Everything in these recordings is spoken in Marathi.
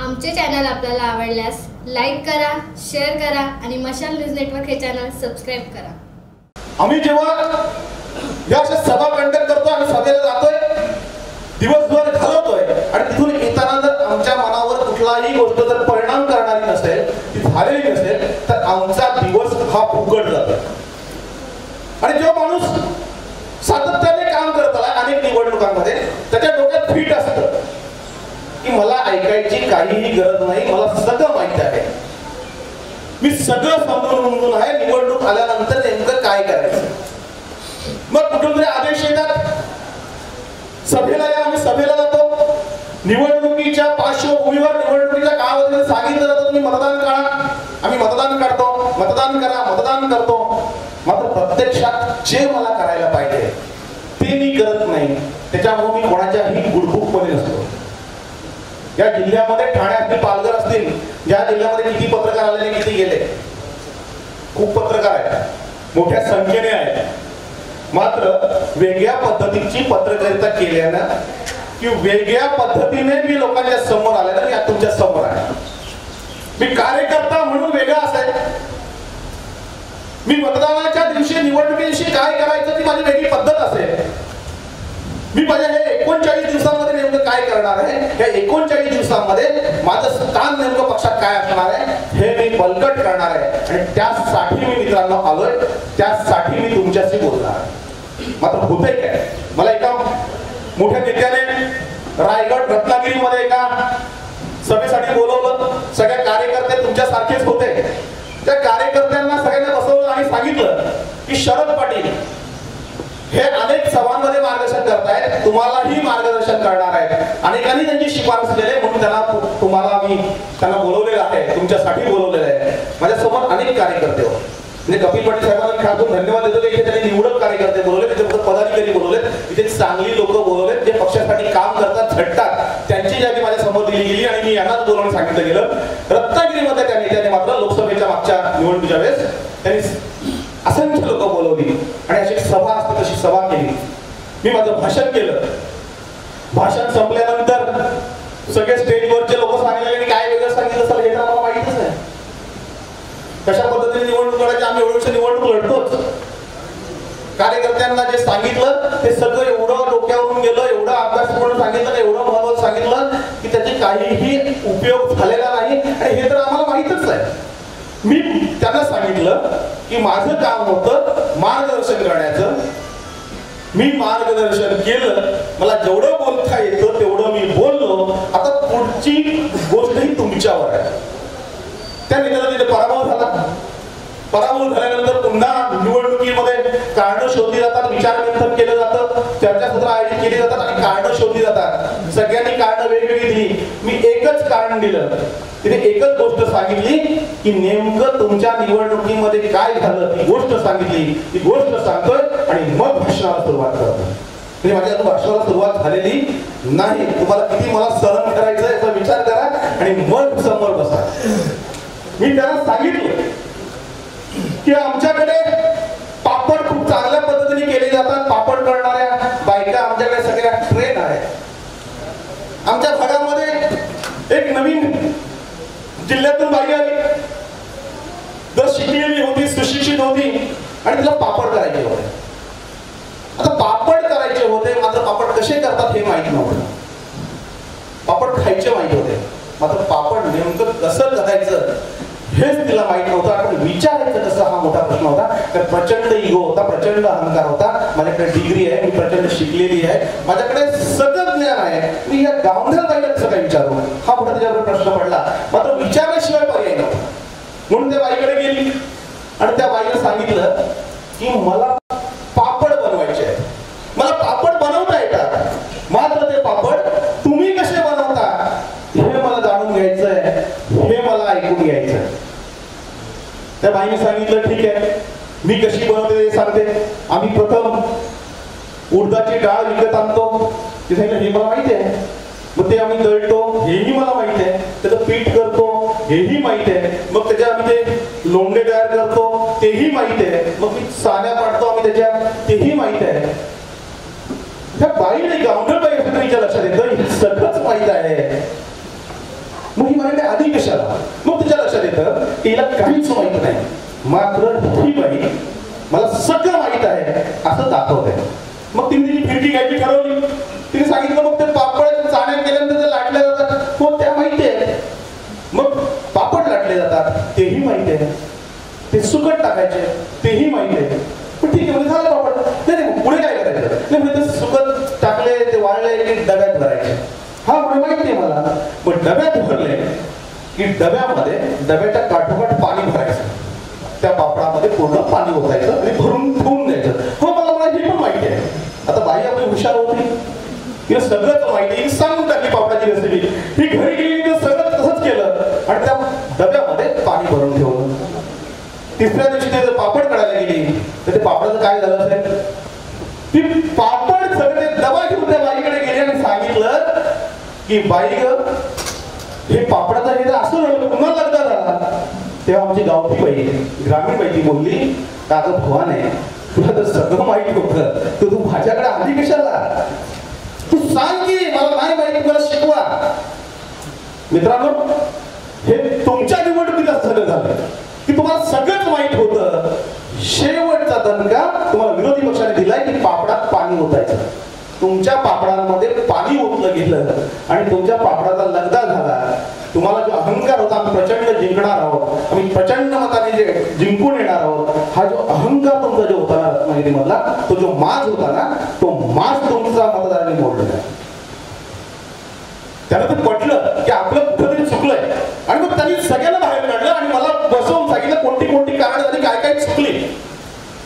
आमचे चॅनल आपल्याला आवडल्यास लाईक करा शेअर करा आणि मशाल न्यूज नेटवर्क हे चॅनल सबस्क्राईब करा. आम्ही जेव्हा या अशा सभा कंडक्ट करतोय आम्ही सभेला जातोय दिवसभर घालवतोय आणि तिथून येताना जर आमच्या मनावर कुठलाही गोष्ट जर परिणाम करणारी नसेल ती झालेली नसेल तर आमचा दिवस हा फुकट जातो. आणि जो माणूस सातत्याने काम करत आला अनेक निवडणुकांमध्ये त्याच्या डोक्यात फिट असतं की मला ऐकायची काहीही गरज नाही. मला सगळं माहिती आहे. मी सगळं समजून उमजून आहे. निवडणूक आल्यानंतर नेमकं काय करायचं? मग कुठून तरी आदेश येतात. सभेला या आम्ही सभेला जातो. निवडणुकीच्या पार्श्वभूमीवर निवडणुकीच्या काळामध्ये सांगितलं जातं तुम्ही मतदान करा आम्ही मतदान काढतो. मतदान करा मतदान करतो. मात्र प्रत्यक्षात जे मला करायला पाहिजे ते मी करत नाही. त्याच्यामुळे मी कोणाच्याही गुडबुकमध्ये नसतो. या जिल्ह्यामध्ये ठाण्यातील पालघर असतील या जिल्ह्यामध्ये किती पत्रकार आलेले किती गेले? खूप पत्रकार आहेत. मोठ्या संख्येने आहेत. मात्र वेगळ्या पद्धतीची पत्रकारिता केल्यानं की वेगळ्या पद्धतीने मी लोकांच्या समोर आले ना या तुमच्यासमोर आहे. मी कार्यकर्ता म्हणून वेगळा असाय मी मतदानाच्या दिवशी निवडणुकीशी काय करायचं ती माझी वेगळी पद्धत असेल. मी माझ्या हे एकोणचाळीस दिवसांमध्ये नेमकं काय करणार आहे? या एकोणचाळीस दिवसांमध्ये माझं स्थान नेमकं पक्षात काय असणार आहे? हे मी बलकट करणार आहे. आणि त्यासाठी मी मित्रांनो आलोय. त्यासाठी मी तुमच्याशी बोलणार मात्र होते काय? मला एका मोठ्या नेत्याने रायगड रत्नागिरीमध्ये एका सभेसाठी बोलवलं. सगळे कार्यकर्ते तुमच्या सारखेच होते. त्या कार्यकर्त्यांना सगळ्यांना बसवलं आणि सांगितलं की शरद पाटील हे अनेक सभांमध्ये मार्गदर्शन करतायत. तुम्हालाही मार्गदर्शन करणार आहेत. अनेकांनी त्यांची शिफारस केली म्हणून त्यांना तुम्हाला मी त्यांना बोलवलेलं आहे. तुमच्यासाठी बोलवलेलं आहे. माझ्यासमोर अनेक कार्यकर्ते हो. म्हणजे कपिल पाटील साहेबांना खातून धन्यवाद देतो की त्यांनी निवडक कार्यकर्ते बोलवले. तिथे फक्त पदाधिकारी बोलवले. तिथे चांगली लोक बोलवले. जे पक्षासाठी काम करतात झटतात त्यांची यादी माझ्यासमोर दिली गेली आणि मी यांनाच बोलवून सांगितलं गेलं. रत्नागिरीमध्ये त्या नेत्याने मात्र लोकसभेच्या मागच्या निवडणुकीच्या वेळेस त्यांनी असंख्य लोक बोलवली. आणि अशी एक सभा सभा केली. मी माझं भाषण केलं. भाषण संपल्यानंतर सगळे स्टेजवरचे लोक सांगायला लागले, काय वेगळं सांगितलं असेल हे तर आम्हाला माहितच नाही. कशा पद्धतीने निवडणूक लढायची? आम्ही एवढं निवडणूक लढतोच कार्यकर्त्यांना जे सांगितलं ते सगळं एवढं डोक्यावरून गेलं एवढं अभ्यास करून सांगितलं एवढं महत्वाचं सांगितलं की त्याचे काहीही उपयोग झालेला नाही. आणि हे तर आम्हाला माहितच आहे मी त्यांना सांगितलं की माझं काम होतं मार्गदर्शन करण्याचं. मी मार्गदर्शन केलं मला जेवढं बोलता येतं तेवढं मी बोललो. आता पुढची गोष्ट ही तुमच्यावर आहे. त्या नेत्याचा तिथे पराभव झाला. पराभव झाल्यानंतर पुन्हा निवडणुकीमध्ये कारण शोधली जातात विचार मंथन केलं जातं चर्चासत्र आयोजित केली जातात आणि कारण शोधली जातात सगळ्यांनी कारण वेगवेगळी दिली मी कारण दिलं. तिने एकच गोष्ट सांगितली की नेमकं तुमच्या निवडणुकीमध्ये काय झालं ती गोष्ट सांगितली. ती गोष्ट सांगतोय आणि मग भाषणाला सुरुवात करतो म्हणजे माझ्या अजून भाषणाला सुरुवात झालेली नाही. तुम्हाला किती मला सहन करायचं याचा विचार करा आणि मग समोर बसा. मी त्यांना सांगितलं की आमच्याकडे पापड खूप चांगल्या पद्धतीने केले जातात पापड करणाऱ्या बायका आमच्याकडे सगळ्या ट्रेन आहेत आमच्या भागामध्ये एक नवीन जिल्ह्यातून बाई आली जर शिकलेली होती सुशिक्षित होती आणि तिला पापड करायचे होते. आता पापड करायचे होते मात्र पापड कसे करतात हे माहीत नव्हतं. पापड खायचे माहीत होते. मात्र पापड नेमकं कसं करायचं हेच तिला माहीत नव्हतं. आपण विचारायचं कसं हा मोठा प्रश्न होता. तर प्रचंड इगो होता प्रचंड अहंकार होता. माझ्याकडे डिग्री आहे मी प्रचंड शिकलेली आहे. माझ्याकडे सगळं ज्ञान आहे. मी या गावंढ्या बाईला कसं काय विचारू हा मोठा त्याच्यावर प्रश्न पडला. मात्र विचारल्याशिवाय पर्याय नव्हता. म्हणून त्या बाईकडे गेली. आणि त्या बाईला सांगितलं की मला पापड बनवायचे आहे मला पापड बनवता येतात. मात्र ते पापड तुम्ही कसे बनवता? हे मला जाणून घ्यायचं आहे. हे मला ऐकून घ्यायचं आहे. त्या बाईने सांगितलं ठीक आहे. मी कशी बनवते ते सांगते. आम्ही प्रथम उडदाची डाळ विकत आणतो. ते सांगितलं हे मला माहिती आहे. मग ते आम्ही दळतो हेही मला माहिती आहे. त्याचं पीठ करतो हेही माहीत आहे. मग त्याच्या आम्ही ते लोंडे तयार करतो तेही माहिती आहे. मग मी सान्या पाडतो आम्ही त्याच्या तेही माहीत आहे. त्या बाईने गावंढळ बाई असं तुमच्या लक्षात येतं सगळंच माहीत आहे. मग ही येतं तिला काहीच माहीत नाही. मात्र ही बाई मला सगळं माहीत आहे असं दाखवत आहे मग तिने तिची फिरकी घ्यायची ठरवली. तिने सांगितलं मग ते पाप चाण्यात गेल्यानंतर ते लाटले जातात कोणत्या माहिती आहे मग पापड लाटले जातात तेही माहिती आहे ते सुकट टाकायचे तेही माहिती आहे पण ठीक आहे म्हणजे झालं पापड. नाही नाही पुढे काय करायचं? नाही म्हणजे ते सुकट टाकले ते वाळले की डब्यात भरायचे. हा म्हणजे माहिती आहे मला. पण डब्यात भरले की डब्यामध्ये डब्याच्या काठोकाठ पाणी भरायचं. त्या पापडामध्ये पूर्ण पाणी ओतायचं आणि भरून ठेवून द्यायचं. हो पण माहिती आहे आता बाई आपली हुशार होती तिला सगळंच माहिती आहे. सांगून टाकली पापडाची रेसिपी ही घरी गेली ते सगळं तसंच केलं. आणि त्या डब्यामध्ये पाणी भरून ठेवलं. तिसऱ्या दिवशी ते जर पापड काढायला गेली तर ते पापडाचं काय झालं असेल? ती पापड सगळे डबा घेऊन त्या बाईकडे गेली आणि सांगितलं की बाई ग हे पापडाचं हे असं झालं पुन्हा लग्न झाला. तेव्हा आमची गावठी बाई ग्रामीण बाई ती बोलली काका अगं भवान आहे तुला तर सगळं माहिती होतं. तर तू माझ्याकडे आधी कशाला? तू सांग की मला नाही माहिती मला शिकवा. मित्रांनो हे तुमच्या निवडणुकीत झालं झालं. की तुम्हाला सगळंच वाईट होतं. शेवटचा दणका तुम्हाला विरोधी पक्षाने दिलाय की पापडात पाणी ओतायचं. तुमच्या पापडांमध्ये पाणी ओतलं गेलं आणि तुमच्या पापडाचा लगदा झाला. तुम्हाला जो अहंकार होता आम्ही प्रचंड जिंकणार आहोत. आम्ही प्रचंड मताने जे जिंकून येणार आहोत. हा जो अहंकार तुमचा जो होता ना रत्नागिरीमधला तो जो माज होता ना तो माज तुमचा मतदारांनी मोडलेला त्याला ते पटलं की आपलं कुठंतरी चुकलंय. आणि मग त्यांनी सगळ्यांना बाहेर काढलं आणि मला बसवून सांगितलं कोणती कोणती कारण झाली काय काय चुकली.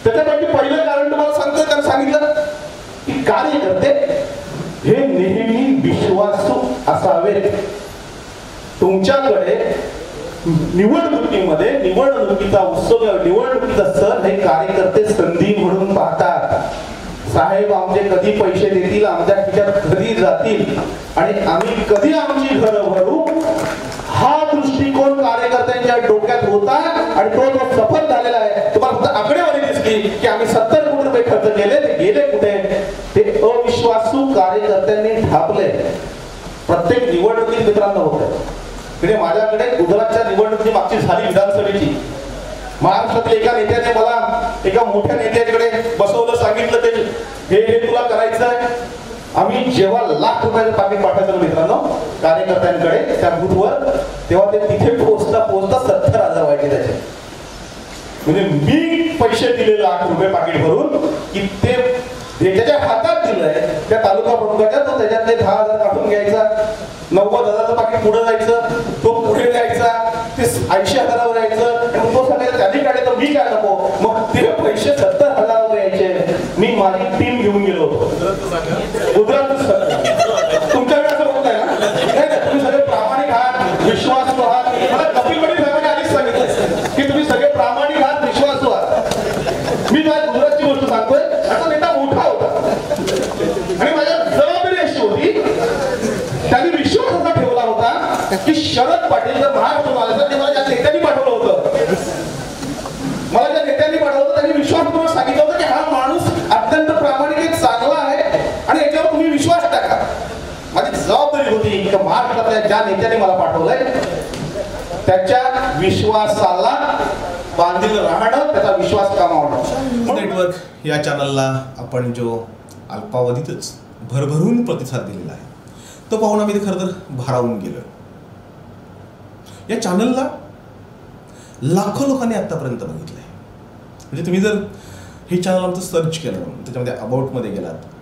त्याच्यापैकी पहिलं कारण तुम्हाला सांगतोय त्यानं सांगितलं की कार्यकर्ते हे नेहमी विश्वासू असावेत. तुमच्याकडे निवडणुकीमध्ये निवडणुकीचा उत्सव निवडणुकीचा सण हे कार्यकर्ते संधी म्हणून पाहतात. साहेब आमचे कधी पैसे देतील? आमच्या खिशात कधी जातील? आणि आम्ही कधी आमची घरं भरू? हा दृष्टिकोन कार्यकर्त्यांच्या डोक्यात होता आणि तो तो सफल झालेला आहे तुम्हाला फक्त आकडेवारी दिसली की आम्ही सत्तर कोटी रुपये खर्च केले ते गेले कुठे? ते अविश्वासू कार्यकर्त्यांनी ठापले. प्रत्येक निवडणुकीत मित्रांनो होते म्हणजे माझ्याकडे गुजरातच्या निवडणुकी मागची झाली विधानसभेची. महाराष्ट्रातील एका नेत्याने मला एका मोठ्या नेत्याकडे बसवलं सांगितलं ते हे हे तुला करायचं आहे आम्ही जेव्हा लाख रुपयाचं पाकिट पाठवायचं मित्रांनो कार्यकर्त्यांकडे त्या बूथवर तेव्हा ते तिथे पोहोचता पोहोचता सत्तर हजार व्हायचे त्याचे. म्हणजे मी पैसे दिले लाख रुपये पाकिट भरून की ते जे ज्याच्या हातात दिलंय त्या तालुका प्रमुखाच्या तो त्याच्यातले दहा हजार काढून घ्यायचा. नव्वद हजाराचं पाकिट पुढे जायचं तो पुढे जायचा ते ऐंशी हजारावर यायचं आणि तो सांगायचा त्यांनी काढले तर मी काय नको? मग ते पैसे सत्तर हजारावर यायचे. मी माझी टीम घेऊन गेलो होतो गुजरात तुमच्याकडे असं होत आहे ना नाही नाही, तुम्ही सगळे प्रामाणिक आहात विश्वासू आहात मला कपिल पाटील साहेबांनी आधीच सांगितलं की तुम्ही सगळे प्रामाणिक आहात विश्वासू आहात मी माझ्या गुजरातची गोष्ट सांगतोय आता नेता मोठा होता आणि माझ्या जबाबदारी अशी होती त्यांनी विश्वास असा ठेवला होता की शरद पाटील जर महाराष्ट्र आला तर ते मला त्या नेत्यांनी पाठवलं होतं मला ज्या नेत्यांनी पाठवलं होतं त्यांनी विश्वासपूर्वक सांगितलं होतं की हा माणूस अत्यंत प्रामाणिक आहे, चांगला आहे आणि याच्यावर तुम्ही विश्वास टाका माझी जबाबदारी होती की महाराष्ट्रातल्या ज्या नेत्याने मला पाठवलंय त्याच्या विश्वासाला बांधील राहणं त्याचा विश्वास कामावणं. नेटवर्क या चॅनलला आपण जो अल्पावधीतच भरभरून प्रतिसाद दिलेला आहे तो पाहून आम्ही खरं तर भारावून गेलो. या चॅनलला लाखो लोकांनी आत्तापर्यंत बघितलं आहे म्हणजे तुम्ही जर हे चॅनल आमचं सर्च केलं त्याच्यामध्ये अबाउटमध्ये गेलात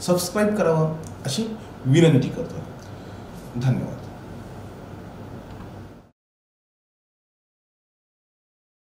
सबस्क्राईब करावं अशी विनंती करतो. धन्यवाद.